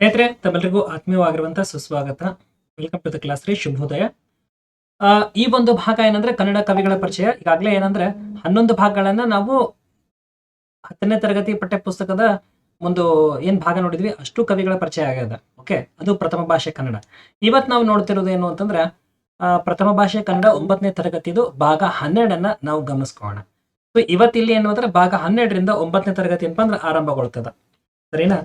ಸ್ನೇಹಿತರೆ ತಮ್ಮೆಲ್ಲರಿಗೂ ಆತ್ಮೀಯವಾಗಿರುವಂತಹ ಸುಸ್ವಾಗತ. ವೆಲ್ಕಮ್ ಟು ದ ಕ್ಲಾಸ್ ರೀ ಶುಭೋದಯ. ಈ ಒಂದು ಭಾಗ ಏನಂದ್ರೆ ಕನ್ನಡ ಕವಿಗಳ ಪರಿಚಯ. ಈಗಾಗಲೇ ಏನಂದ್ರೆ ಹನ್ನೊಂದು ಭಾಗಗಳನ್ನ ನಾವು ಹತ್ತನೇ ತರಗತಿ ಪಠ್ಯ ಪುಸ್ತಕದ ಒಂದು ಏನ್ ಭಾಗ ನೋಡಿದ್ವಿ, ಅಷ್ಟು ಕವಿಗಳ ಪರಿಚಯ ಆಗ್ಯದ. ಓಕೆ ಅದು ಪ್ರಥಮ ಭಾಷೆ ಕನ್ನಡ. ಇವತ್ತು ನಾವು ನೋಡ್ತಿರೋದು ಏನು ಅಂತಂದ್ರೆ ಪ್ರಥಮ ಭಾಷೆ ಕನ್ನಡ ಒಂಬತ್ತನೇ ತರಗತಿದು ಭಾಗ ಹನ್ನೆರಡನ್ನ ನಾವು ಗಮನಿಸ್ಕೋಣ ಸೊ ಇವತ್ತಿಲ್ಲಿ ಏನು ಅಂದ್ರೆ ಭಾಗ ಹನ್ನೆರಡರಿಂದ ಒಂಬತ್ತನೇ ತರಗತಿ ಏನಪ್ಪ ಅಂದ್ರೆ ಆರಂಭಗೊಳ್ತದ. ಸರಿನಾ?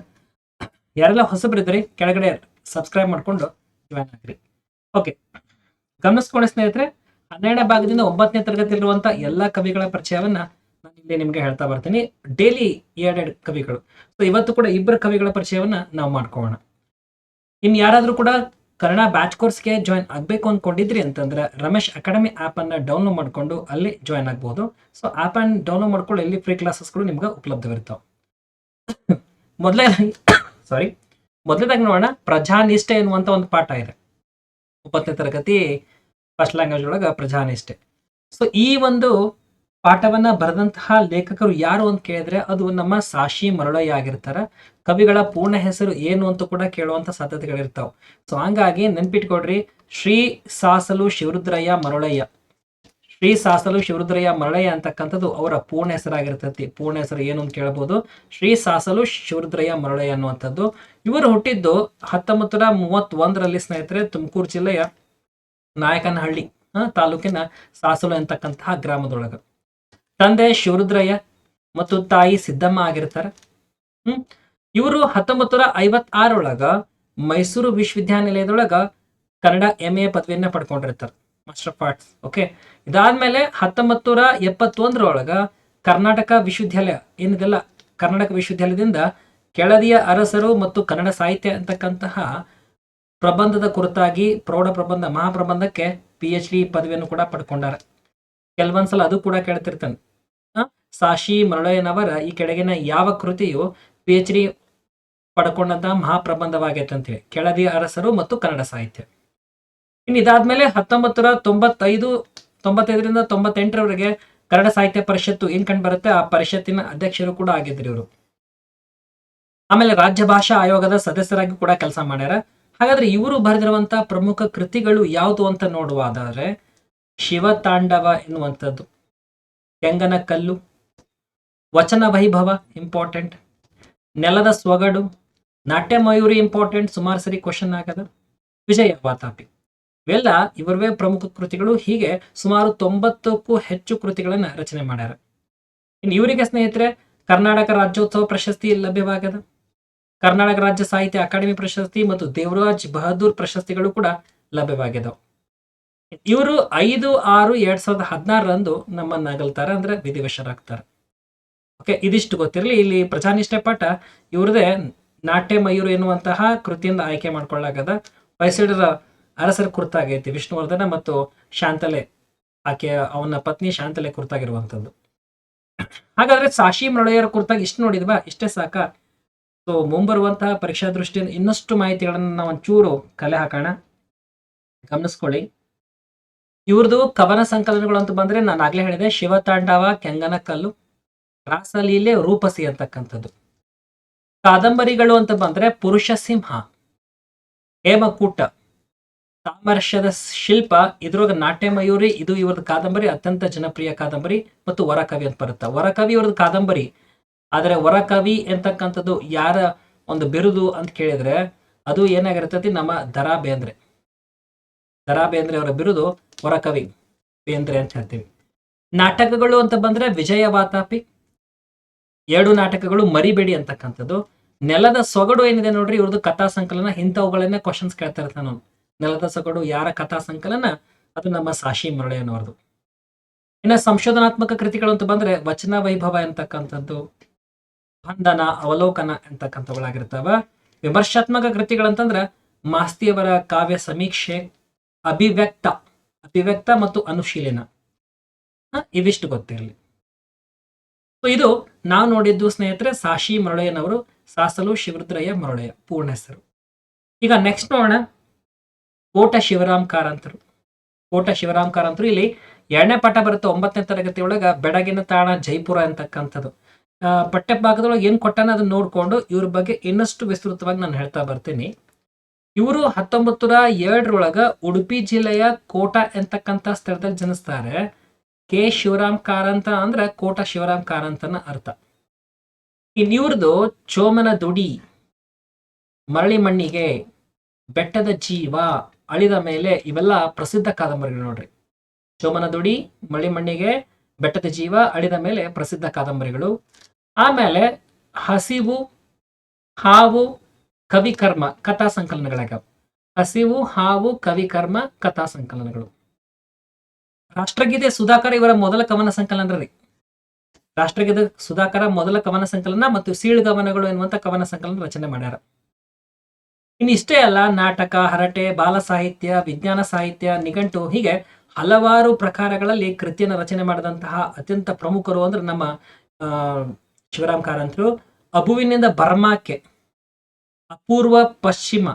ಯಾರೆಲ್ಲ ಹೊಸಬರಿದ್ರಿ ಕೆಳಗಡೆ ಸಬ್ಸ್ಕ್ರೈಬ್ ಮಾಡ್ಕೊಂಡು ಜಾಯ್ನ್ ಆಗ್ರಿ. ಓಕೆ ಗಮನಿಸ್ಕೊಂಡ ಸ್ನೇಹಿತರೆ, ಹನ್ನೆರಡನೇ ಭಾಗದಿಂದ ಒಂಬತ್ತನೇ ತರಗತಿ ಇರುವಂತ ಎಲ್ಲಾ ಕವಿಗಳ ಪರಿಚಯವನ್ನ ನಾನು ಇಲ್ಲಿ ನಿಮ್ಗೆ ಹೇಳ್ತಾ ಬರ್ತೀನಿ. ಡೈಲಿ ಎರಡೆರಡು ಕವಿಗಳು. ಸೊ ಇವತ್ತು ಕೂಡ ಇಬ್ಬರು ಕವಿಗಳ ಪರಿಚಯವನ್ನ ನಾವು ಮಾಡ್ಕೋಣ ಇನ್ ಯಾರಾದ್ರೂ ಕೂಡ ಕನ್ನಡ ಬ್ಯಾಚ್ ಕೋರ್ಸ್ಗೆ ಜಾಯ್ನ್ ಆಗ್ಬೇಕು ಅಂದ್ಕೊಂಡಿದ್ರಿ ಅಂತಂದ್ರೆ ರಮೇಶ್ ಅಕಾಡೆಮಿ ಆಪ್ ಅನ್ನ ಡೌನ್ಲೋಡ್ ಮಾಡ್ಕೊಂಡು ಅಲ್ಲಿ ಜಾಯ್ನ್ ಆಗ್ಬೋದು. ಸೊ ಆಪ್ ಅನ್ನು ಡೌನ್ಲೋಡ್ ಮಾಡ್ಕೊಂಡು ಇಲ್ಲಿ ಫ್ರೀ ಕ್ಲಾಸಸ್ಗಳು ನಿಮ್ಗೆ ಉಪಲಬ್ಧವಿರ್ತಾವೆ. ಮೊದಲೇ ಸಾರಿ ಮೊದಲದಾಗಿ ನೋಡೋಣ, ಪ್ರಜಾನಿಷ್ಠೆ ಎನ್ನುವಂಥ ಒಂದು ಪಾಠ ಇದೆ. ಇಪ್ಪತ್ತನೇ ತರಗತಿ ಫಸ್ಟ್ ಲ್ಯಾಂಗ್ವೇಜ್ ಒಳಗ ಪ್ರಜಾನಿಷ್ಠೆ. ಸೊ ಈ ಒಂದು ಪಾಠವನ್ನ ಬರೆದಂತಹ ಲೇಖಕರು ಯಾರು ಅಂತ ಕೇಳಿದ್ರೆ, ಅದು ನಮ್ಮ ಸಾಶಿ ಮರಳಯ್ಯ ಆಗಿರ್ತಾರೆ. ಕವಿಗಳ ಪೂರ್ಣ ಹೆಸರು ಏನು ಅಂತ ಕೂಡ ಕೇಳುವಂತ ಸಾಧ್ಯತೆಗಳಿರ್ತಾವೆ. ಸೊ ಹಂಗಾಗಿ ನೆನ್ಪಿಟ್ಕೊಡ್ರಿ ಶ್ರೀ ಸಾಸಲು ಶಿವರುದ್ರಯ್ಯ ಮರಳಯ್ಯ. ಶ್ರೀ ಸಾಸಲು ಶಿವರುದ್ರಯ್ಯ ಮರಳಯ್ಯ ಅಂತಕ್ಕಂಥದ್ದು ಅವರ ಪೂರ್ಣ ಹೆಸರಾಗಿರ್ತೈತಿ. ಪೂರ್ಣ ಹೆಸರು ಏನು ಅಂತ ಕೇಳಬಹುದು ಶ್ರೀ ಸಾಸಲು ಶಿವರುದ್ರಯ್ಯ ಮರಳಯ್ಯ ಅನ್ನುವಂಥದ್ದು. ಇವರು ಹುಟ್ಟಿದ್ದು ಹತ್ತೊಂಬತ್ತು ನೂರ ಮೂವತ್ತೊಂದರಲ್ಲಿ ಸ್ನೇಹಿತರೆ, ತುಮಕೂರು ಜಿಲ್ಲೆಯ ನಾಯಕನಹಳ್ಳಿ ತಾಲೂಕಿನ ಸಾಸಲು ಅಂತಕ್ಕಂತಹ ಗ್ರಾಮದೊಳಗ. ತಂದೆ ಶಿವರುದ್ರಯ್ಯ ಮತ್ತು ತಾಯಿ ಸಿದ್ದಮ್ಮ ಆಗಿರ್ತಾರೆ. ಹ್ಮ್, ಇವರು ಹತ್ತೊಂಬತ್ತು ನೂರ ಐವತ್ತಾರೊಳಗ ಮೈಸೂರು ವಿಶ್ವವಿದ್ಯಾನಿಲಯದೊಳಗ ಕನ್ನಡ ಎಂ ಎ ಪದವಿಯನ್ನ ಪಡ್ಕೊಂಡಿರ್ತಾರೆ. ಮಾಸ್ಟರ್ ಆಫ್ ಆರ್ಟ್ಸ್ ಓಕೆ ಇದಾದ್ಮೇಲೆ ಹತ್ತೊಂಬತ್ತು ನೂರ ಎಪ್ಪತ್ತೊಂದರೊಳಗ ಕರ್ನಾಟಕ ವಿಶ್ವವಿದ್ಯಾಲಯ. ಏನಿದೆಲ್ಲ? ಕರ್ನಾಟಕ ವಿಶ್ವವಿದ್ಯಾಲಯದಿಂದ ಕೆಳದಿಯ ಅರಸರು ಮತ್ತು ಕನ್ನಡ ಸಾಹಿತ್ಯ ಅಂತಕ್ಕಂತಹ ಪ್ರಬಂಧದ ಕುರಿತಾಗಿ, ಪ್ರೌಢ ಪ್ರಬಂಧ, ಮಹಾಪ್ರಬಂಧಕ್ಕೆ ಪಿ ಎಚ್ ಡಿ ಪದವಿಯನ್ನು ಕೂಡ ಪಡ್ಕೊಂಡಾರ. ಕೆಲವೊಂದ್ಸಲ ಅದು ಕೂಡ ಕೇಳ್ತಿರ್ತಾನೆ. ಸಾಶಿ ಮರಳಯ್ಯನವರ ಈ ಕೆಳಗಿನ ಯಾವ ಕೃತಿಯು ಪಿ ಎಚ್ ಡಿ ಪಡ್ಕೊಂಡಂತಹ ಮಹಾಪ್ರಬಂಧವಾಗೈತೆ ಅಂತೇಳಿ. ಕೆಳದಿಯ ಅರಸರು ಮತ್ತು ಕನ್ನಡ ಸಾಹಿತ್ಯ. ಇನ್ನು ಇದಾದ್ಮೇಲೆ ಹತ್ತೊಂಬತ್ತರ ತೊಂಬತ್ತೈದು, ತೊಂಬತ್ತೈದರಿಂದ ತೊಂಬತ್ತೆಂಟರವರೆಗೆ ಕನ್ನಡ ಸಾಹಿತ್ಯ ಪರಿಷತ್ತು ಏನ್ ಕಂಡು ಬರುತ್ತೆ? ಆ ಪರಿಷತ್ತಿನ ಅಧ್ಯಕ್ಷರು ಕೂಡ ಆಗಿದ್ರು ಇವರು. ಆಮೇಲೆ ರಾಜ್ಯ ಭಾಷಾ ಆಯೋಗದ ಸದಸ್ಯರಾಗಿ ಕೂಡ ಕೆಲಸ ಮಾಡ್ಯಾರ. ಹಾಗಾದ್ರೆ ಇವರು ಬರೆದಿರುವಂತಹ ಪ್ರಮುಖ ಕೃತಿಗಳು ಯಾವುದು ಅಂತ ನೋಡುವುದಾದ್ರೆ ಶಿವತಾಂಡವ ಎನ್ನುವಂಥದ್ದು. ಕೆಂಗನ ಕಲ್ಲು, ವಚನ ವೈಭವ ಇಂಪಾರ್ಟೆಂಟ್ ನೆಲದ ಸೊಗಡು, ನಾಟ್ಯ ಮಯೂರಿ ಇಂಪಾರ್ಟೆಂಟ್ ಸುಮಾರು ಸರಿ ಕ್ವಶನ್ ಆಗದ, ವಿಜಯ ವಾತಾಪಿ. ಇವೆಲ್ಲ ಇವರವೇ ಪ್ರಮುಖ ಕೃತಿಗಳು. ಹೀಗೆ ಸುಮಾರು ತೊಂಬತ್ತಕ್ಕೂ ಹೆಚ್ಚು ಕೃತಿಗಳನ್ನ ರಚನೆ ಮಾಡ್ಯಾರ. ಇನ್ನು ಇವರಿಗೆ ಸ್ನೇಹಿತರೆ, ಕರ್ನಾಟಕ ರಾಜ್ಯೋತ್ಸವ ಪ್ರಶಸ್ತಿ ಲಭ್ಯವಾಗದ ಕರ್ನಾಟಕ ರಾಜ್ಯ ಸಾಹಿತ್ಯ ಅಕಾಡೆಮಿ ಪ್ರಶಸ್ತಿ ಮತ್ತು ದೇವರಾಜ್ ಬಹದ್ದೂರ್ ಪ್ರಶಸ್ತಿಗಳು ಕೂಡ ಲಭ್ಯವಾಗಿದ್ದವು ಇವರು ಐದು ಆರು ಎರಡ್ ಸಾವಿರದ ಹದಿನಾರರಂದು ನಮ್ಮನ್ನ ಅಗಲ್ತಾರೆ, ಅಂದ್ರೆ ವಿಧಿವಶರಾಗ್ತಾರೆ. ಓಕೆ, ಇದಿಷ್ಟು ಗೊತ್ತಿರಲಿ. ಇಲ್ಲಿ ಪ್ರಜಾನಿಷ್ಠೆ ಪಾಠ, ಇವ್ರದೇ ನಾಟ್ಯ ಮಯೂರು ಎನ್ನುವಂತಹ ಕೃತಿಯಿಂದ ಆಯ್ಕೆ ಮಾಡ್ಕೊಳ್ಳಾಗದ. ಹೊಯ್ಸಳರ ಅರಸರ ಕುರ್ತಾಗೈತಿ, ವಿಷ್ಣುವರ್ಧನ ಮತ್ತು ಶಾಂತಲೆ. ಆಕೆ, ಅವನ ಪತ್ನಿ ಶಾಂತಲೆ ಕುರ್ತಾಗಿರುವಂಥದ್ದು. ಹಾಗಾದ್ರೆ ಸಾಶಿ ಮರಳೆಯರ ಕುರಿತಾಗಿ ಇಷ್ಟು ನೋಡಿದ್ವಾ ಇಷ್ಟೇ ಸಾಕ. ಸೊ ಮುಂಬರುವಂತಹ ಪರೀಕ್ಷಾ ದೃಷ್ಟಿಯಿಂದ ಇನ್ನಷ್ಟು ಮಾಹಿತಿಗಳನ್ನು ನಾವು ಒಂಚೂರು ಕಲೆ ಹಾಕೋಣ. ಗಮನಿಸ್ಕೊಳ್ಳಿ. ಇವ್ರದ್ದು ಕವನ ಸಂಕಲನಗಳು ಅಂತ ಬಂದ್ರೆ ನಾನು ಆಗ್ಲೇ ಹೇಳಿದೆ ಶಿವತಾಂಡವ ಕೆಂಗನ ಕಲ್ಲು ರಾಸಲೀಲೆ ರೂಪಸಿ ಅಂತಕ್ಕಂಥದ್ದು. ಕಾದಂಬರಿಗಳು ಅಂತ ಬಂದ್ರೆ ಪುರುಷ ಸಿಂಹ, ಹೇಮಕೂಟ. ಸಾಮರಸ್ಯದ ಶಿಲ್ಪ ಇದ್ರೊಳಗ ನಾಟ್ಯ ಮಯೂರಿ ಇದು ಇವ್ರದ್ದು ಕಾದಂಬರಿ, ಅತ್ಯಂತ ಜನಪ್ರಿಯ ಕಾದಂಬರಿ ಮತ್ತು ವರಕವಿ ಅಂತ ಬರುತ್ತೆ. ವರಕವಿ ಇವ್ರದ್ದು ಕಾದಂಬರಿ. ಆದರೆ ವರಕವಿ ಎಂತಕ್ಕಂಥದ್ದು, ಯಾರ ಒಂದು ಬಿರುದು ಅಂತ ಕೇಳಿದ್ರೆ, ಅದು ಏನಾಗಿರ್ತೈತಿ, ನಮ್ಮ ದರಾ ಬೇಂದ್ರೆ ದರಾ ಬೇಂದ್ರೆ ಅವರ ಬಿರುದು ವರಕವಿ ಬೇಂದ್ರೆ ಅಂತ ಹೇಳ್ತೀವಿ. ನಾಟಕಗಳು ಅಂತ ಬಂದ್ರೆ ವಿಜಯ ವಾತಾಪಿ, ಎರಡು ನಾಟಕಗಳು ಮರಿಬೇಡಿ ಅಂತಕ್ಕಂಥದ್ದು. ನೆಲದ ಸೊಗಡು ಏನಿದೆ ನೋಡ್ರಿ, ಇವ್ರದ್ದು ಕಥಾ ಸಂಕಲನ, ಇಂಥವುಗಳನ್ನ ಕ್ವಶನ್ಸ್ ಕೇಳ್ತಾ ಇರ್ತಾನೆ ನಾನು ನೆಲದ ಯಾರ ಕಥಾ ಸಂಕಲನ? ಅದು ನಮ್ಮ ಸಾಶಿ ಮರಳೆಯನವರದು ಇನ್ನು ಸಂಶೋಧನಾತ್ಮಕ ಕೃತಿಗಳು ಅಂತ ಬಂದ್ರೆ ವಚನ ವೈಭವ ಎಂತಕ್ಕಂಥದ್ದು, ಬಂಧನ, ಅವಲೋಕನ ಎಂತಕ್ಕಂಥವುಗಳಾಗಿರ್ತಾವ. ವಿಮರ್ಶಾತ್ಮಕ ಕೃತಿಗಳಂತಂದ್ರ ಮಾಸ್ತಿಯವರ ಕಾವ್ಯ ಸಮೀಕ್ಷೆ, ಅಭಿವ್ಯಕ್ತ ಅಭಿವ್ಯಕ್ತ ಮತ್ತು ಅನುಶೀಲನ. ಇವಿಷ್ಟು ಗೊತ್ತಿರಲಿ ಇದು ನಾವು ನೋಡಿದ್ದು ಸ್ನೇಹಿತರೆ ಸಾಶಿ ಮರಳಯ್ಯನವರು ಸಾಸಲು ಶಿವರುದ್ರಯ್ಯ ಮರಳಯ್ಯ ಪೂರ್ಣ ಹೆಸರು. ಈಗ ನೆಕ್ಸ್ಟ್ ನೋಡೋಣ. ಕೋಟ ಶಿವರಾಮ್ ಕಾರಂತರು ಕೋಟ ಶಿವರಾಮ್ ಕಾರಂತರು ಇಲ್ಲಿ ಎರಡನೇ ಪಾಠ ಬರುತ್ತೆ ಒಂಬತ್ತನೇ ತರಗತಿ ಒಳಗ ಬೆಡಗಿನ ತಾಣ ಜೈಪುರ ಅಂತಕ್ಕಂಥದ್ದು. ಪಠ್ಯ ಭಾಗದೊಳಗೆ ಏನು ಕೊಟ್ಟಾನ ಅದನ್ನ ನೋಡಿಕೊಂಡು ಇವ್ರ ಬಗ್ಗೆ ಇನ್ನಷ್ಟು ವಿಸ್ತೃತವಾಗಿ ನಾನು ಹೇಳ್ತಾ ಬರ್ತೀನಿ. ಇವರು ಹತ್ತೊಂಬತ್ತು ನೂರ ಎರಡರೊಳಗ ಉಡುಪಿ ಜಿಲ್ಲೆಯ ಕೋಟ ಎಂತಕ್ಕಂಥ ಸ್ಥಳದಲ್ಲಿ ಜನಿಸ್ತಾರೆ. ಕೆ ಶಿವರಾಮ್ ಕಾರಂತ ಅಂದ್ರೆ ಕೋಟ ಶಿವರಾಮ್ ಕಾರಂತನ ಅರ್ಥ. ಇನ್ನಿವ್ರದ್ದು ಚೋಮನ ದುಡಿ ಮರಳಿ ಮಣ್ಣಿಗೆ ಬೆಟ್ಟದ ಜೀವ ಅಳಿದ ಮೇಲೆ ಇವೆಲ್ಲ ಪ್ರಸಿದ್ಧ ಕಾದಂಬರಿಗಳು ನೋಡ್ರಿ. ಚೋಮನ ದುಡಿ ಮಳಿಮಣ್ಣಿಗೆ ಬೆಟ್ಟದ ಜೀವ, ಅಳಿದ ಮೇಲೆ ಪ್ರಸಿದ್ಧ ಕಾದಂಬರಿಗಳು. ಆಮೇಲೆ ಹಸಿವು, ಹಾವು, ಕವಿಕರ್ಮ, ಕಥಾ ಸಂಕಲನಗಳಾಗ್ಯಾವ. ಹಸಿವು, ಹಾವು, ಕವಿಕರ್ಮ, ಕಥಾ ಸಂಕಲನಗಳು. ರಾಷ್ಟ್ರಗೀತೆ ಸುಧಾಕರ ಇವರ ಮೊದಲ ಕವನ ಸಂಕಲನ ರೀ. ರಾಷ್ಟ್ರಗೀತೆ ಸುಧಾಕರ ಮೊದಲ ಕವನ ಸಂಕಲನ ಮತ್ತು ಸೀಳ್ಗವನಗಳು ಎನ್ನುವಂತ ಕವನ ಸಂಕಲನ ರಚನೆ ಮಾಡ್ಯಾರ. ಇನ್ನು ಇಷ್ಟೇ ಅಲ್ಲ, ನಾಟಕ, ಹರಟೆ, ಬಾಲ ಸಾಹಿತ್ಯ, ವಿಜ್ಞಾನ ಸಾಹಿತ್ಯ, ನಿಘಂಟು ಹೀಗೆ ಹಲವಾರು ಪ್ರಕಾರಗಳಲ್ಲಿ ಕೃತಿಯನ್ನು ರಚನೆ ಮಾಡಿದಂತಹ ಅತ್ಯಂತ ಪ್ರಮುಖರು ಅಂದ್ರೆ ನಮ್ಮ ಶಿವರಾಮ್ ಕಾರಂತರು ಅಬುವಿನಿಂದ ಬರ್ಮಾಕ್ಕೆ ಅಪೂರ್ವ ಪಶ್ಚಿಮ,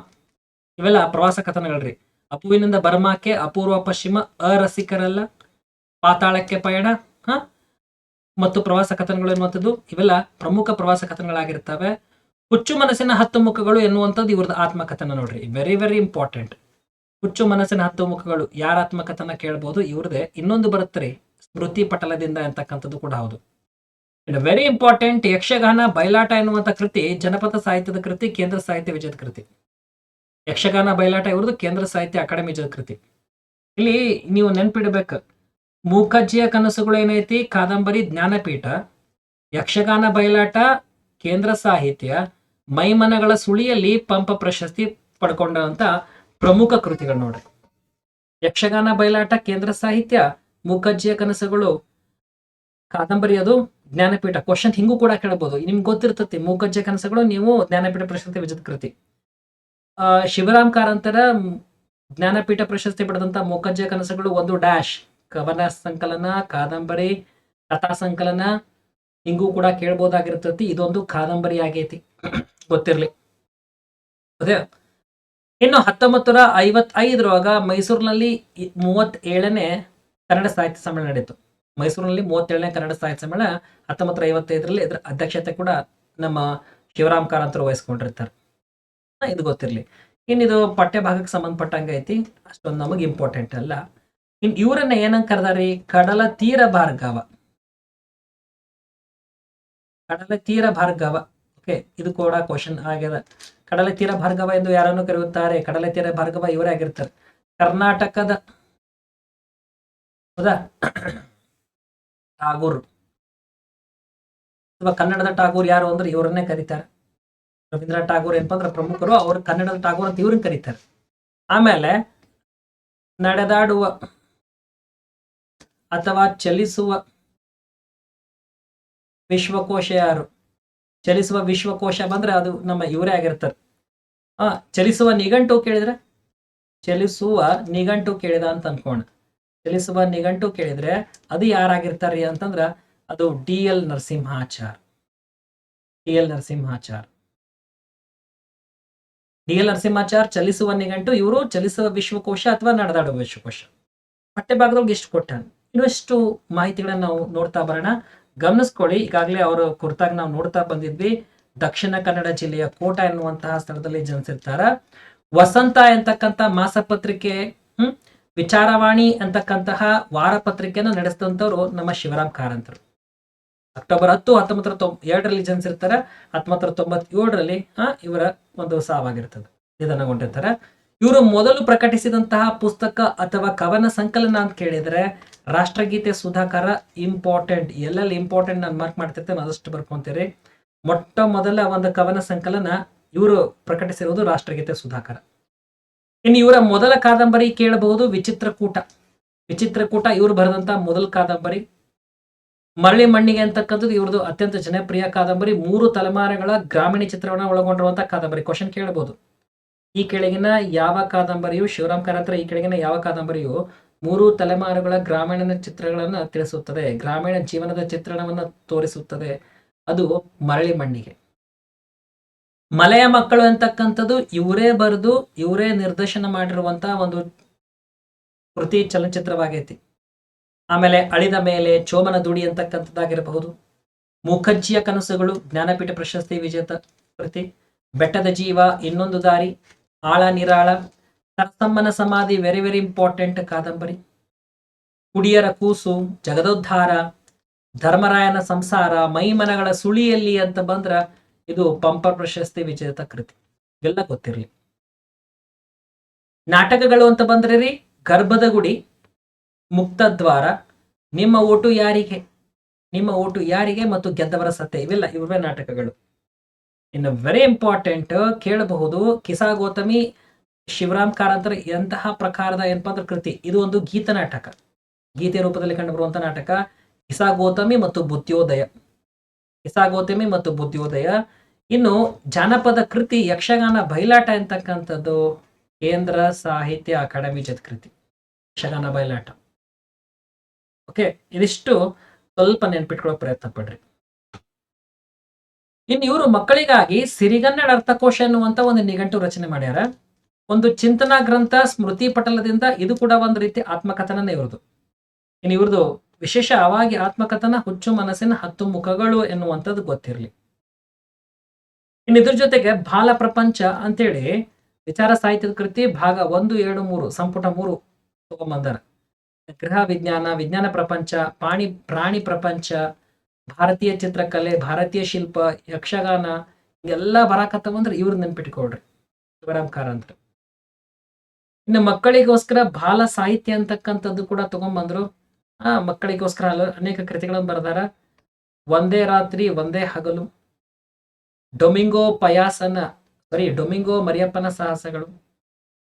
ಇವೆಲ್ಲ ಪ್ರವಾಸ ಕಥನಗಳ್ರಿ. ಅಪುವಿನಿಂದ ಬರ್ಮಾಕ್ಕೆ ಅಪೂರ್ವ ಪಶ್ಚಿಮ, ಅರಸಿಕರಲ್ಲ, ಪಾತಾಳಕ್ಕೆ ಪಯಣ, ಹ? ಮತ್ತು ಪ್ರವಾಸ ಕಥನಗಳು ಎನ್ನುವಂಥದ್ದು ಇವೆಲ್ಲ ಪ್ರಮುಖ ಪ್ರವಾಸ ಕಥನಗಳಾಗಿರ್ತವೆ. ಹುಚ್ಚು ಮನಸ್ಸಿನ ಹತ್ತು ಮುಖಗಳು ಎನ್ನುವಂಥದ್ದು ಇವ್ರದ್ದು ಆತ್ಮಕಥನ ನೋಡ್ರಿ. ವೆರಿ ವೆರಿ ಇಂಪಾರ್ಟೆಂಟ್ ಹುಚ್ಚು ಮನಸ್ಸಿನ ಹತ್ತು ಮುಖಗಳು ಯಾರ ಆತ್ಮಕಥನ ಕೇಳ್ಬೋದು? ಇವ್ರದೇ ಇನ್ನೊಂದು ಬರುತ್ತೆ ಸ್ಮೃತಿ ಪಟಲದಿಂದ ಅಂತಕ್ಕಂಥದ್ದು ಕೂಡ ಹೌದು. ವೆರಿ ಇಂಪಾರ್ಟೆಂಟ್ ಯಕ್ಷಗಾನ ಬಯಲಾಟ ಎನ್ನುವಂಥ ಕೃತಿ, ಜನಪದ ಸಾಹಿತ್ಯದ ಕೃತಿ, ಕೇಂದ್ರ ಸಾಹಿತ್ಯ ವಿಜಯದ ಕೃತಿ. ಯಕ್ಷಗಾನ ಬಯಲಾಟ ಇವ್ರದ್ದು ಕೇಂದ್ರ ಸಾಹಿತ್ಯ ಅಕಾಡೆಮಿ ವಿಜಯದ ಕೃತಿ. ಇಲ್ಲಿ ನೀವು ನೆನ್ಪಿಡ್ಬೇಕು. ಮೂಕಜ್ಜಿಯ ಕನಸುಗಳು ಏನೈತಿ? ಕಾದಂಬರಿ ಜ್ಞಾನಪೀಠ. ಯಕ್ಷಗಾನ ಬಯಲಾಟ ಕೇಂದ್ರ ಸಾಹಿತ್ಯ. ಮೈಮನಗಳ ಸುಳಿಯಲ್ಲಿ ಪಂಪ ಪ್ರಶಸ್ತಿ ಪಡ್ಕೊಂಡಂತ ಪ್ರಮುಖ ಕೃತಿಗಳು ನೋಡಿ ಯಕ್ಷಗಾನ ಬಯಲಾಟ, ಕೇಂದ್ರ ಸಾಹಿತ್ಯ ಮೂಕಜ್ಜಿಯ ಕನಸುಗಳು, ಕಾದಂಬರಿ ಅದು, ಜ್ಞಾನಪೀಠ ಕ್ವಶನ್ ಹಿಂಗೂ ಕೂಡ ಕೇಳಬಹುದು ನಿಮ್ಗೆ ಗೊತ್ತಿರ್ತತಿ ಮೂಕಜ್ಜಿಯ ಕನಸುಗಳು ನೀವು ಜ್ಞಾನಪೀಠ ಪ್ರಶಸ್ತಿ ವಿಜಿತ ಕೃತಿ. ಶಿವರಾಮ್ ಕಾರಂತರ ಜ್ಞಾನಪೀಠ ಪ್ರಶಸ್ತಿ ಪಡೆದಂತ ಮೂಕಜ್ಜಿಯ ಕನಸುಗಳು ಒಂದು ಡ್ಯಾಶ್ ಕವನ ಸಂಕಲನ, ಕಾದಂಬರಿ, ಕಥಾ ಸಂಕಲನ, ಹಿಂಗೂ ಕೂಡ ಕೇಳ್ಬೋದಾಗಿರ್ತತಿ. ಇದೊಂದು ಕಾದಂಬರಿ ಆಗೈತಿ ಗೊತ್ತಿರ್ಲಿ. ಅದೇ. ಇನ್ನು ಹತ್ತೊಂಬತ್ತು ನೂರ ಐವತ್ತೈದರೊಳಗ ಮೈಸೂರಿನಲ್ಲಿ ಮೂವತ್ತೇಳನೇ ಕನ್ನಡ ಸಾಹಿತ್ಯ ಸಮ್ಮೇಳನ ನಡೆಯಿತು ಮೈಸೂರಿನಲ್ಲಿ ಮೂವತ್ತೇಳನೇ ಕನ್ನಡ ಸಾಹಿತ್ಯ ಸಮ್ಮೇಳನ ಹತ್ತೊಂಬತ್ತು ಐವತ್ತೈದರಲ್ಲಿ ಇದರ ಅಧ್ಯಕ್ಷತೆ ಕೂಡ ನಮ್ಮ ಶಿವರಾಮ್ ಕಾರಂತರು ವಹಿಸ್ಕೊಂಡಿರ್ತಾರೆ. ಇದು ಗೊತ್ತಿರಲಿ. ಇನ್ನಿದು ಪಠ್ಯ ಭಾಗಕ್ಕೆ ಸಂಬಂಧಪಟ್ಟಂಗೆ ಐತಿ. ಅಷ್ಟೊಂದು ನಮಗೆ ಇಂಪಾರ್ಟೆಂಟ್ ಅಲ್ಲ. ಇನ್ ಇವರನ್ನ ಏನಂತ ಕರೆದಾರಿ? ಕಡಲ ತೀರ ಭಾರ್ಗವ. ಕಡಲ ತೀರ ಭಾರ್ಗವ. ಓಕೆ, ಇದು ಕೂಡ ಕ್ವಶನ್ ಆಗ್ಯದ ಕಡಲ ತೀರ ಭಾರ್ಗವ ಎಂದು ಯಾರನ್ನು ಕರೆಯುತ್ತಾರೆ? ಕಡಲ ತೀರ ಭಾರ್ಗವ ಇವರೇ ಆಗಿರ್ತಾರೆ. ಕರ್ನಾಟಕದ ಹೌದಾ? ಟಾಗೂರ್ ಅಥವಾ ಕನ್ನಡದ ಟಾಗೂರ್ ಯಾರು ಅಂದ್ರೆ ಇವರನ್ನೇ ಕರೀತಾರೆ. ರವೀಂದ್ರನಾಥ್ ಟಾಗೂರ್ ಏನಪ್ಪ ಅಂದ್ರೆ ಪ್ರಮುಖರು, ಅವರು ಕನ್ನಡದ ಟಾಗೂರ್ ಅಂತ ಇವ್ರನ್ನ ಕರೀತಾರೆ. ಆಮೇಲೆ ನಡೆದಾಡುವ ಅಥವಾ ಚಲಿಸುವ ವಿಶ್ವಕೋಶ ಯಾರು? ಚಲಿಸುವ ವಿಶ್ವಕೋಶ ಬಂದ್ರೆ ಅದು ನಮ್ಮ ಇವರೇ ಆಗಿರ್ತಾರೆ. ಆ, ಚಲಿಸುವ ನಿಘಂಟು ಕೇಳಿದ್ರೆ? ಚಲಿಸುವ ನಿಘಂಟು ಕೇಳಿದ ಅಂತ ಅನ್ಕೋಣ ಚಲಿಸುವ ನಿಘಂಟು ಕೇಳಿದ್ರೆ ಅದು ಯಾರಾಗಿರ್ತಾರೆ ಅಂತಂದ್ರ ಅದು D L Narasimhachar. D L Narasimhachar. D L Narasimhachar ಚಲಿಸುವ ನಿಘಂಟು, ಇವರು ಚಲಿಸುವ ವಿಶ್ವಕೋಶ ಅಥವಾ ನಡೆದಾಡುವ ವಿಶ್ವಕೋಶ? ಪಠ್ಯಭಾಗದೊಳಗೆ ಎಷ್ಟು ಕೊಟ್ಟಾನ. ಇನ್ನಷ್ಟು ಮಾಹಿತಿಗಳನ್ನ ನಾವು ನೋಡ್ತಾ ಬರೋಣ. ಗಮನಿಸ್ಕೊಳ್ಳಿ. ಈಗಾಗಲೇ ಅವರು ಕುರ್ತಾಗ ನಾವು ನೋಡ್ತಾ ಬಂದಿದ್ವಿ. ದಕ್ಷಿಣ ಕನ್ನಡ ಜಿಲ್ಲೆಯ ಕೋಟ ಎನ್ನುವಂತಹ ಸ್ಥಳದಲ್ಲಿ ಜನಿಸಿರ್ತಾರ. ವಸಂತ ಎಂತಕ್ಕಂಥ ಮಾಸಪತ್ರಿಕೆ, ಹ್ಮ್, ವಿಚಾರವಾಣಿ ಅಂತಕ್ಕಂತಹ ವಾರಪತ್ರಿಕೆಯನ್ನು ನಡೆಸಿದಂಥವ್ರು ನಮ್ಮ ಶಿವರಾಮ್ ಕಾರಂತರು. ಅಕ್ಟೋಬರ್ ಹತ್ತು ಹತ್ತೊಂಬತ್ತರ ತೊಂಬ ಎರಡರಲ್ಲಿ ಜನಿಸಿರ್ತಾರೆ. ಹತ್ತೊಂಬತ್ತರ ತೊಂಬತ್ತೇಳರಲ್ಲಿ ಇವರ ಒಂದು ಸಾವಾಗಿರ್ತದೆ. ನಿಧನಗೊಂಡಿರ್ತಾರೆ ಇವರು ಮೊದಲು ಪ್ರಕಟಿಸಿದಂತಹ ಪುಸ್ತಕ ಅಥವಾ ಕವನ ಸಂಕಲನ ಅಂತ ಕೇಳಿದ್ರೆ ರಾಷ್ಟ್ರಗೀತೆ ಸುಧಾಕರ ಇಂಪಾರ್ಟೆಂಟ್ ಎಲ್ಲೆಲ್ಲಿ ಇಂಪಾರ್ಟೆಂಟ್ ನಾನು ಮಾರ್ಕ್ ಮಾಡ್ತಿರ್ತೇನೆ ಅದಷ್ಟು ಬರ್ಕೊಂತೀರಿ. ಮೊಟ್ಟ ಮೊದಲ ಒಂದು ಕವನ ಸಂಕಲನ ಇವರು ಪ್ರಕಟಿಸಿರುವುದು ರಾಷ್ಟ್ರಗೀತೆ ಸುಧಾಕರ. ಇನ್ನು ಇವರ ಮೊದಲ ಕಾದಂಬರಿ ಕೇಳಬಹುದು ವಿಚಿತ್ರಕೂಟ. ವಿಚಿತ್ರಕೂಟ ಇವರು ಬರೆದಂತ ಮೊದಲ ಕಾದಂಬರಿ. ಮರಳಿ ಮಣ್ಣಿಗೆ ಅಂತಕ್ಕಂಥದ್ದು ಇವ್ರದ್ದು ಅತ್ಯಂತ ಜನಪ್ರಿಯ ಕಾದಂಬರಿ. ಮೂರು ತಲೆಮಾರುಗಳ ಗ್ರಾಮೀಣ ಚಿತ್ರವನ್ನ ಒಳಗೊಂಡಿರುವಂತಹ ಕಾದಂಬರಿ. ಕ್ವಶನ್ ಕೇಳಬಹುದು. ಈ ಕೆಳಗಿನ ಯಾವ ಕಾದಂಬರಿಯು, ಶಿವರಾಮ್ ಕಾರಂತರ ಈ ಕೆಳಗಿನ ಯಾವ ಕಾದಂಬರಿಯು ಮೂರು ತಲೆಮಾರುಗಳ ಗ್ರಾಮೀಣ ಚಿತ್ರಗಳನ್ನು ತಿಳಿಸುತ್ತದೆ. ಗ್ರಾಮೀಣ ಜೀವನದ ಚಿತ್ರಣವನ್ನು ತೋರಿಸುತ್ತದೆ. ಅದು ಮರಳಿ ಮಣ್ಣಿಗೆ. ಮಲೆಯ ಮಕ್ಕಳು ಅಂತಕ್ಕಂಥದ್ದು ಇವರೇ ಬರೆದು, ಇವರೇ ನಿರ್ದೇಶನ ಮಾಡಿರುವಂತಹ ಒಂದು ಕೃತಿ ಚಲನಚಿತ್ರವಾಗೈತಿ. ಆಮೇಲೆ ಅಳಿದ ಮೇಲೆ ಚೋಮನ ದುಡಿ ಅಂತಕ್ಕಂಥದ್ದಾಗಿರಬಹುದು. ಮುಖಜ್ಜಿಯ ಕನಸುಗಳು ಜ್ಞಾನಪೀಠ ಪ್ರಶಸ್ತಿ ವಿಜೇತ ಕೃತಿ. ಬೆಟ್ಟದ ಜೀವ ಇನ್ನೊಂದು ದಾರಿ. ಆಳ ನಿರಾಳ, ಸರಸಮ್ಮನ ಸಮಾಧಿ ವೆರಿ ವೆರಿ ಇಂಪಾರ್ಟೆಂಟ್ ಕಾದಂಬರಿ. ಕುಡಿಯರ ಕೂಸು, ಜಗದೋದ್ಧಾರ, ಧರ್ಮರಾಯನ ಸಂಸಾರ ಮೈಮನಗಳ ಸುಳಿಯಲ್ಲಿ ಅಂತ ಬಂದ್ರ ಇದು ಪಂಪ ಪ್ರಶಸ್ತಿ ವಿಜೇತ ಕೃತಿ. ಎಲ್ಲ ಗೊತ್ತಿರಲಿ. ನಾಟಕಗಳು ಅಂತ ಬಂದ್ರೆ ರೀ, ಗರ್ಭದ ಗುಡಿ ಮುಕ್ತದ್ವಾರ ನಿಮ್ಮ ಓಟು ಯಾರಿಗೆ? ನಿಮ್ಮ ಓಟು ಯಾರಿಗೆ ಮತ್ತು ಗೆದ್ದವರ ಸತ್ಯ, ಇವೆಲ್ಲ ಇವೇ ನಾಟಕಗಳು. ಇನ್ನು ವೆರಿ ಇಂಪಾರ್ಟೆಂಟ್ ಕೇಳಬಹುದು ಕಿಸಾ ಗೌತಮಿ ಶಿವರಾಮ್ ಕಾರಂತರ ಎಂತಹ ಪ್ರಕಾರದ ಏನಪ್ಪಾ ಅಂದ್ರೆ ಕೃತಿ. ಇದು ಒಂದು ಗೀತ ನಾಟಕ. ಗೀತೆ ರೂಪದಲ್ಲಿ ಕಂಡುಬರುವಂತ ನಾಟಕ. ಕಿಸಾ ಗೌತಮಿ ಮತ್ತು ಬುದ್ಧೋದಯ ಕಿಸಾ ಗೌತಮಿ ಮತ್ತು ಬುದ್ಧೋದಯ ಇನ್ನು ಜಾನಪದ ಕೃತಿ ಯಕ್ಷಗಾನ ಬಯಲಾಟ ಎಂತಕ್ಕಂಥದ್ದು? ಕೇಂದ್ರ ಸಾಹಿತ್ಯ ಅಕಾಡೆಮಿ ಜತ್ ಕೃತಿ. ಯಕ್ಷಗಾನ ಬಯಲಾಟ ಓಕೆ ಇದಿಷ್ಟು ಸ್ವಲ್ಪ ನೆನ್ಪಿಟ್ಕೊಳ್ಳೋ ಪ್ರಯತ್ನ ಪಡ್ರಿ. ಇನ್ನು ಇವರು ಮಕ್ಕಳಿಗಾಗಿ ಸಿರಿಗನ್ನಡ ಅರ್ಥಕೋಶ ಎನ್ನುವಂತ ಒಂದು ನಿಘಂಟು ರಚನೆ ಮಾಡ್ಯಾರ. ಒಂದು ಚಿಂತನಾ ಗ್ರಂಥ ಸ್ಮೃತಿ ಪಟಲದಿಂದ ಇದು ಕೂಡ ಒಂದು ರೀತಿ ಆತ್ಮಕಥನನೇ ಇವ್ರದು. ಇನ್ನು ಇವ್ರದು ವಿಶೇಷ ಅವಾಗಿ ಆತ್ಮಕಥನ ಹುಚ್ಚು ಮನಸ್ಸಿನ ಹತ್ತು ಮುಖಗಳು ಎನ್ನುವಂಥದ್ದು ಗೊತ್ತಿರಲಿ. ಇನ್ನು ಇದ್ರ ಜೊತೆಗೆ ಬಾಲ ಪ್ರಪಂಚ ಅಂತೇಳಿ ವಿಚಾರ ಸಾಹಿತ್ಯದ ಕೃತಿ ಭಾಗ ಒಂದು, ಎರಡು, ಮೂರು, ಸಂಪುಟ ಮೂರು ತಗೊಂಬಂದಾರ. ಗೃಹ ವಿಜ್ಞಾನ ವಿಜ್ಞಾನ ಪ್ರಪಂಚ ಪ್ರಾಣಿ ಪ್ರಾಣಿ ಪ್ರಪಂಚ ಭಾರತೀಯ ಚಿತ್ರಕಲೆ, ಭಾರತೀಯ ಶಿಲ್ಪ, ಯಕ್ಷಗಾನ ಎಲ್ಲ ಬರಾಕತ್ತವಂದ್ರೆ ಇವ್ರ ನೆನ್ಪಿಟ್ಕೊಳ್ರಿ. ಶಿವರಾಮ್ ಕಾರಂತ್ರ. ಇನ್ನು ಮಕ್ಕಳಿಗೋಸ್ಕರ ಬಾಲ ಸಾಹಿತ್ಯ ಅಂತಕ್ಕಂಥದ್ದು ಕೂಡ ತಗೊಂಡ್ಬಂದ್ರು ಆ ಮಕ್ಕಳಿಗೋಸ್ಕರ ಅನೇಕ ಕೃತಿಗಳನ್ನು ಬರೆದಾರ. ಒಂದೇ ರಾತ್ರಿ ಒಂದೇ ಹಗಲು, ಡೊಮಿಂಗೋ ಪಯಾಸನ, ಸಾರಿ, ಡೊಮಿಂಗೋ ಮರಿಯಪ್ಪನ ಸಾಹಸಗಳು.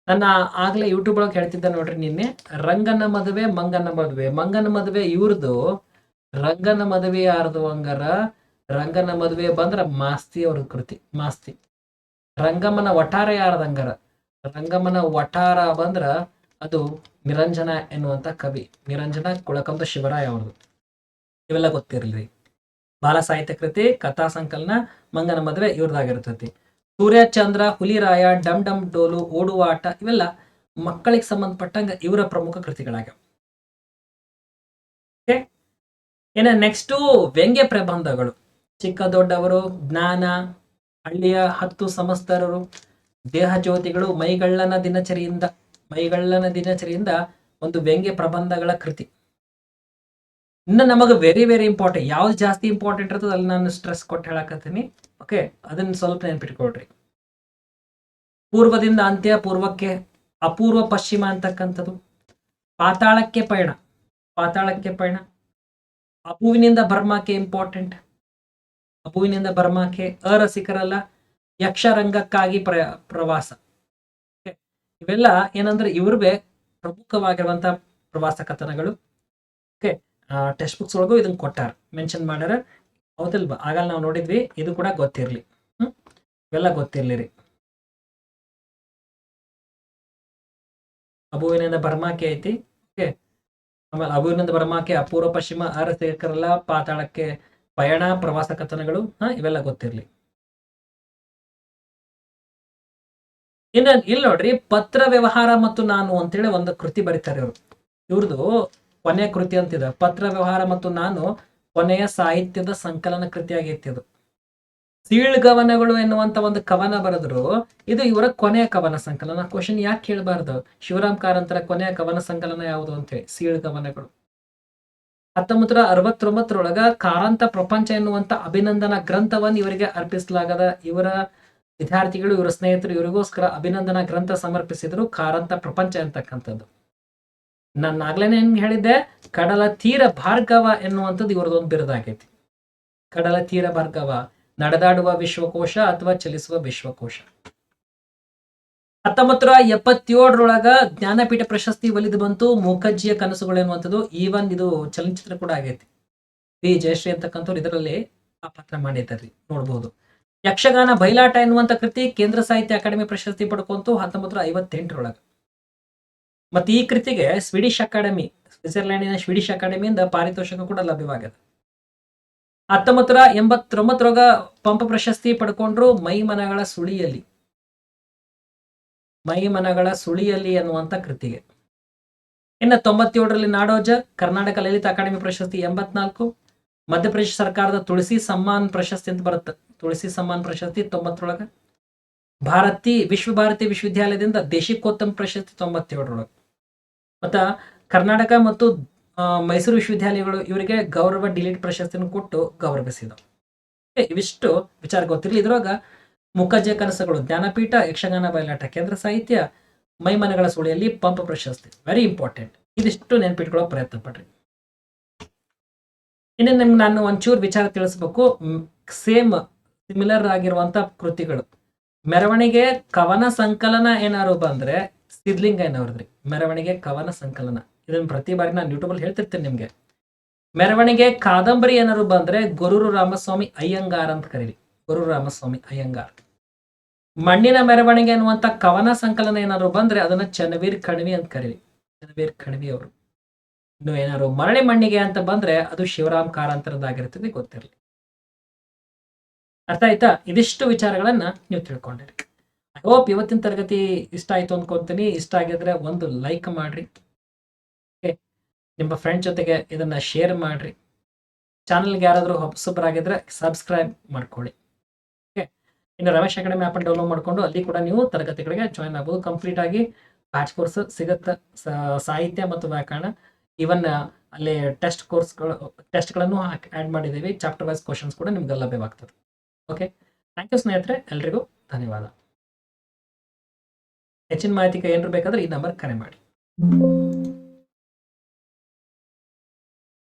ನನ್ನ ಆಗ್ಲೇ ಯೂಟ್ಯೂಬ್ ಒಳಗೆ ಹೇಳ್ತಿದ್ದ ನೋಡ್ರಿ ನಿನ್ನೆ, ರಂಗನ ಮದುವೆ, ಮಂಗನ ಮದುವೆ ಮಂಗನ ಮದುವೆ ಇವ್ರದು ರಂಗನ ಮದುವೆ ಯಾರದು ಹಂಗಾರ ರಂಗನ ಮದುವೆ ಬಂದ್ರ ಮಾಸ್ತಿ ಅವ್ರ ಕೃತಿ, ಮಾಸ್ತಿ. ರಂಗಮ್ಮನ ವಠಾರ ಯಾರದಂಗಾರ ರಂಗಮ್ಮನ ವಠಾರ ಬಂದ್ರ ಅದು ನಿರಂಜನ ಎನ್ನುವಂತ ಕವಿ, ನಿರಂಜನ ಕುಳಕಂಬ ಶಿವರಾಯ ಅವ್ರದ್ದು ಇವೆಲ್ಲ ಗೊತ್ತಿರಲಿ. ಬಾಲ ಸಾಹಿತ್ಯ ಕೃತಿ, ಕಥಾ ಸಂಕಲನ, ಮಂಗನ ಮದುವೆ ಇವ್ರದಾಗಿರ್ತೈತಿ. ಸೂರ್ಯಚಂದ್ರ ಹುಲಿರಾಯ, ಡಮ್ ಡಮ್ ಡೋಲು, ಓಡುವಾಟ ಇವೆಲ್ಲ ಮಕ್ಕಳಿಗೆ ಸಂಬಂಧಪಟ್ಟಂಗ ಇವರ ಪ್ರಮುಖ ಕೃತಿಗಳಾಗ್ಯಾವ. ಇನ್ನು ನೆಕ್ಸ್ಟು ವ್ಯಂಗ್ಯ ಪ್ರಬಂಧಗಳು. ಚಿಕ್ಕ ದೊಡ್ಡವರು, ಜ್ಞಾನ, ಹಳ್ಳಿಯ ಹತ್ತು ಸಮಸ್ತರರು, ದೇಹ ಜ್ಯೋತಿಗಳು ಮೈಗಳ್ಳನ ದಿನಚರಿಯಿಂದ ಮೈಗಳ್ಳನ ದಿನಚರಿಯಿಂದ ಒಂದು ವ್ಯಂಗ್ಯ ಪ್ರಬಂಧಗಳ ಕೃತಿ. ಇನ್ನು ನಮಗೆ ವೆರಿ ವೆರಿ ಇಂಪಾರ್ಟೆಂಟ್ ಯಾವ್ದು ಜಾಸ್ತಿ ಇಂಪಾರ್ಟೆಂಟ್ ಇರ್ತದೆ ಅಲ್ಲಿ ನಾನು ಸ್ಟ್ರೆಸ್ ಕೊಟ್ಟು ಹೇಳಕತ್ತೀನಿ. ಓಕೆ ಅದನ್ನ ಸ್ವಲ್ಪ ನೆನ್ಪಿಟ್ಕೊಳ್ರಿ. ಪೂರ್ವದಿಂದ ಅಂತ್ಯ, ಪೂರ್ವಕ್ಕೆ, ಅಪೂರ್ವ, ಪಶ್ಚಿಮ ಅಂತಕ್ಕಂಥದ್ದು. ಪಾತಾಳಕ್ಕೆ ಪಯಣ. ಪಾತಾಳಕ್ಕೆ ಪಯಣ. ಅಪುವಿನಿಂದ ಬರ್ಮಾಕ್ಕೆ ಇಂಪಾರ್ಟೆಂಟ್ ಅಪುವಿನಿಂದ ಬರ್ಮಾಕ್ಕೆ ಅರಸಿಕರಲ್ಲ, ಯಕ್ಷರಂಗಕ್ಕಾಗಿ ಪ್ರ, ಪ್ರವಾಸ. ಇವೆಲ್ಲ ಏನಂದ್ರೆ ಇವ್ರವೇ ಪ್ರಮುಖವಾಗಿರುವಂತಹ ಪ್ರವಾಸ ಕಥನಗಳು ಓಕೆ ಟೆಕ್ಸ್ಟ್ ಬುಕ್ಸ್ ಒಳಗೂ ಇದನ್ನ ಕೊಟ್ಟಾರ ಮೆನ್ಷನ್ ಮಾಡ್ಯಾರ. ಹೌದಲ್ವಾ ಆಗಲ್ಲ ನಾವು ನೋಡಿದ್ವಿ, ಇದು ಕೂಡ ಗೊತ್ತಿರ್ಲಿ. ಹ್ಮ್? ಇವೆಲ್ಲ ಗೊತ್ತಿರ್ಲಿ ರೀ ಅಬುವಿನಿಂದ ಬರ್ಮಾಕೆ ಐತಿ. ಓಕೆ ಆಮೇಲೆ ಅಭಿನಂದ ಬರ್ಮಾಕೆ ಅಪೂರ್ವ ಪಶ್ಚಿಮ ಅರಸೇಕರಲ್ಲ ಪಾತಾಳಕ್ಕೆ ಪಯಣ ಪ್ರವಾಸ ಕಥನಗಳು ಇವೆಲ್ಲ ಗೊತ್ತಿರ್ಲಿ. ಇನ್ನು ಇಲ್ಲಿ ನೋಡ್ರಿ, ಪತ್ರ ವ್ಯವಹಾರ ಮತ್ತು ನಾನು ಅಂತೇಳಿ ಒಂದು ಕೃತಿ ಬರೀತಾರೆ ಇವರು. ಇವ್ರದ್ದು ಕೊನೆಯ ಕೃತಿ ಅಂತಿದೆ. ಪತ್ರ ವ್ಯವಹಾರ ಮತ್ತು ನಾನು ಕೊನೆಯ ಸಾಹಿತ್ಯದ ಸಂಕಲನ ಕೃತಿ ಆಗೈತಿ ಅದು ಸೀಳ್ಗವನಗಳು ಎನ್ನುವಂತ ಒಂದು ಕವನ ಬರೆದ್ರು, ಇದು ಇವರ ಕೊನೆಯ ಕವನ ಸಂಕಲನ. ಕ್ವಶನ್ ಯಾಕೆ ಕೇಳಬಾರ್ದು ಶಿವರಾಮ್ ಕಾರಂತರ ಕೊನೆಯ ಕವನ ಸಂಕಲನ ಯಾವುದು ಅಂತ ಹೇಳಿ ಸೀಳ್ಗವನಗಳು ಹತ್ತೊಂಬತ್ತರ ಅರವತ್ತೊಂಬತ್ತರೊಳಗ ಕಾರಂತ ಪ್ರಪಂಚ ಎನ್ನುವಂತ ಅಭಿನಂದನಾ ಗ್ರಂಥವನ್ನು ಇವರಿಗೆ ಅರ್ಪಿಸಲಾಗದ ಇವರ ವಿದ್ಯಾರ್ಥಿಗಳು, ಇವರ ಸ್ನೇಹಿತರು, ಇವರಿಗೋಸ್ಕರ ಅಭಿನಂದನಾ ಗ್ರಂಥ ಸಮರ್ಪಿಸಿದ್ರು ಕಾರಂತ ಪ್ರಪಂಚ ಅಂತಕ್ಕಂಥದ್ದು. ನಾನು ಆಗ್ಲೇನೆ ಹೆಂಗ್ ಹೇಳಿದ್ದೆ? ಕಡಲ ತೀರ ಭಾರ್ಗವ ಎನ್ನುವಂಥದ್ದು ಇವ್ರದೊಂದು ಬಿರುದಾಗೈತಿ. ಕಡಲ ತೀರ ಭಾರ್ಗವ. ನಡೆದಾಡುವ ವಿಶ್ವಕೋಶ ಅಥವಾ ಚಲಿಸುವ ವಿಶ್ವಕೋಶ. ಹತ್ತೊಂಬತ್ತರ ಎಪ್ಪತ್ತೇಳರೊಳಗ ಜ್ಞಾನಪೀಠ ಪ್ರಶಸ್ತಿ ಒಲಿದು ಬಂತು. ಮೂಕಜ್ಜಿಯ ಕನಸುಗಳು ಎನ್ನುವಂಥದ್ದು. ಈವನ್ ಇದು ಚಲನಚಿತ್ರ ಕೂಡ ಆಗೈತಿ. ಪಿ ಜಯಶ್ರೀ ಅಂತಕ್ಕಂಥವ್ರು ಇದರಲ್ಲಿ ಆ ಪಾತ್ರ ಮಾಡಿದ್ದಾರೆ. ನೋಡಬಹುದು ಯಕ್ಷಗಾನ ಬಯಲಾಟ ಎನ್ನುವಂಥ ಕೃತಿ ಕೇಂದ್ರ ಸಾಹಿತ್ಯ ಅಕಾಡೆಮಿ ಪ್ರಶಸ್ತಿ ಪಡ್ಕೊಂತು ಹತ್ತೊಂಬತ್ತರ ಐವತ್ತೆಂಟರೊಳಗ. ಮತ್ತೆ ಈ ಕೃತಿಗೆ ಸ್ವೀಡಿಶ್ ಅಕಾಡೆಮಿ ಸ್ವಿಟ್ಜರ್ಲ್ಯಾಂಡಿನ ಸ್ವೀಡಿಶ್ ಅಕಾಡೆಮಿಯಿಂದ ಪಾರಿತೋಷಕ ಕೂಡ ಲಭ್ಯವಾಗಿದೆ ಹತ್ತೊಂಬತ್ತರ ಎಂಬತ್ತೊಂಬತ್ತರೊಳಗ ಪಂಪ ಪ್ರಶಸ್ತಿ ಪಡ್ಕೊಂಡ್ರು ಮೈಮನಗಳ ಸುಳಿಯಲ್ಲಿ. ಮೈಮನಗಳ ಸುಳಿಯಲ್ಲಿ ಅನ್ನುವಂತ ಕೃತಿಗೆ. ಇನ್ನು ತೊಂಬತ್ತೇಳರಲ್ಲಿ ನಾಡೋಜ, ಕರ್ನಾಟಕ ಲಲಿತ ಅಕಾಡೆಮಿ ಪ್ರಶಸ್ತಿ ಎಂಬತ್ನಾಲ್ಕು, ಮಧ್ಯಪ್ರದೇಶ ಸರ್ಕಾರದ ತುಳಸಿ ಸಮ್ಮಾನ್ ಪ್ರಶಸ್ತಿ ಅಂತ ಬರುತ್ತೆ. ತುಳಸಿ ಸಮ್ಮಾನ್ ಪ್ರಶಸ್ತಿ ತೊಂಬತ್ತರೊಳಗೆ ಭಾರತಿ ವಿಶ್ವ ಭಾರತಿ ವಿಶ್ವವಿದ್ಯಾಲಯದಿಂದ ದೇಶಿಕೋತ್ತಮ ಪ್ರಶಸ್ತಿ ತೊಂಬತ್ತೇಳರೊಳಗೆ. ಮತ್ತು ಕರ್ನಾಟಕ ಮತ್ತು ಮೈಸೂರು ವಿಶ್ವವಿದ್ಯಾಲಯಗಳು ಇವರಿಗೆ ಗೌರವ ಡಿಲೀಟ್ ಪ್ರಶಸ್ತಿಯನ್ನು ಕೊಟ್ಟು ಗೌರವಿಸಿದವು. ಇವಿಷ್ಟು ವಿಚಾರ ಗೊತ್ತಿರಲಿ ಇದ್ರೊಳಗ ಮುಖಜ ಕನಸುಗಳು, ಜ್ಞಾನಪೀಠ, ಯಕ್ಷಗಾನ, ಬಯಲಾಟ, ಕೇಂದ್ರ ಸಾಹಿತ್ಯ ಮೈಮನಗಳ ಸುಳಿಯಲ್ಲಿ ಪಂಪ ಪ್ರಶಸ್ತಿ. ವೆರಿ ಇಂಪಾರ್ಟೆಂಟ್ ಇದಿಷ್ಟು ನೆನಪಿಟ್ಕೊಳ್ಳೋ ಪ್ರಯತ್ನ ಪಡ್ರಿ. ಇನ್ನು ನಿಮ್ಗೆ ನಾನು ಒಂಚೂರು ವಿಚಾರ ತಿಳಿಸ್ಬೇಕು. ಸೇಮ್ ಸಿಮಿಲರ್ ಆಗಿರುವಂತ ಕೃತಿಗಳು. ಮೆರವಣಿಗೆ ಕವನ ಸಂಕಲನ ಏನಾರು ಬಂದ್ರೆ ಸಿದ್ಲಿಂಗ ಏನವ್ರದ್ರಿ ಮೆರವಣಿಗೆ ಕವನ ಸಂಕಲನ. ಇದನ್ನ ಪ್ರತಿ ಬಾರಿ ನಾನು ಯೂಟ್ಯೂಬಲ್ಲಿ ಹೇಳ್ತಿರ್ತೀನಿ ನಿಮ್ಗೆ. ಮೆರವಣಿಗೆ ಕಾದಂಬರಿ ಏನಾದ್ರು ಬಂದ್ರೆ ಗುರುರು ರಾಮಸ್ವಾಮಿ ಅಯ್ಯಂಗಾರ್ ಅಂತ ಕರೀರಿ. ಗುರು ರಾಮಸ್ವಾಮಿ ಅಯ್ಯಂಗಾರ್. ಮಣ್ಣಿನ ಮೆರವಣಿಗೆ ಅನ್ನುವಂತ ಕವನ ಸಂಕಲನ ಏನಾದ್ರು ಬಂದ್ರೆ ಅದನ್ನ ಚನ್ನವೀರ್ ಕಣವಿ ಅಂತ ಕರೀರಿ. ಚನ್ನವೀರ್ ಕಣವಿ ಅವರು. ಇನ್ನು ಏನಾದ್ರು ಮರಳಿ ಮಣ್ಣಿಗೆ ಅಂತ ಬಂದ್ರೆ ಅದು ಶಿವರಾಮ್ ಕಾರಂತರದ್ದಾಗಿರ್ತದೆ ಗೊತ್ತಿರಲಿ. ಅರ್ಥ ಆಯ್ತಾ? ಇದಿಷ್ಟು ವಿಚಾರಗಳನ್ನ ನೀವು ತಿಳ್ಕೊಂಡಿರಿ. ಐ ಹೋಪ್ ಇವತ್ತಿನ ತರಗತಿ ಇಷ್ಟ ಆಯ್ತು ಅನ್ಕೊಂತೀನಿ. ಇಷ್ಟ ಆಗಿದ್ರೆ ಒಂದು ಲೈಕ್ ಮಾಡ್ರಿ? ನಿಮ್ಮ ಫ್ರೆಂಡ್ ಜೊತೆಗೆ ಇದನ್ನ ಶೇರ್ ಮಾಡಿರಿ. ಚಾನಲ್ಗೆ ಯಾರಾದರೂ ಹೊಸಬರಾಗಿದ್ರೆ ಸಬ್ಸ್ಕ್ರೈಬ್ ಮಾಡ್ಕೊಳ್ಳಿ. ಓಕೆ ಇನ್ನು ರಮೇಶ್ ಅಕಾಡೆಮಿ ಆ್ಯಪ್ ಡೌನ್ಲೋಡ್ ಮಾಡ್ಕೊಂಡು ಅಲ್ಲಿ ಕೂಡ ನೀವು ತರಗತಿಗಳಿಗೆ ಜಾಯ್ನ್ ಆಗ್ಬೋದು. ಕಂಪ್ಲೀಟ್ ಆಗಿ ಬ್ಯಾಚ್ ಕೋರ್ಸ್ ಸಿಗುತ್ತೆ. ಸಾಹಿತ್ಯ ಮತ್ತು ವ್ಯಾಕರಣ. ಈವನ್ ಅಲ್ಲಿ ಟೆಸ್ಟ್ ಕೋರ್ಸ್ಗಳು ಟೆಸ್ಟ್ಗಳನ್ನು ಆ್ಯಡ್ ಮಾಡಿದ್ದೀವಿ. ಚಾಪ್ಟರ್ ವೈಸ್ ಕ್ವಶನ್ಸ್ ಕೂಡ ನಿಮ್ಗೆ ಲಭ್ಯವಾಗ್ತದೆ. ಓಕೆ ಥ್ಯಾಂಕ್ ಯು ಸ್ನೇಹಿತರೆ. ಎಲ್ರಿಗೂ ಧನ್ಯವಾದ. ಹೆಚ್ಚಿನ ಮಾಹಿತಿಗೆ ಏನಾರು ಬೇಕಾದ್ರೆ ಈ ನಂಬರ್ ಕರೆ ಮಾಡಿ.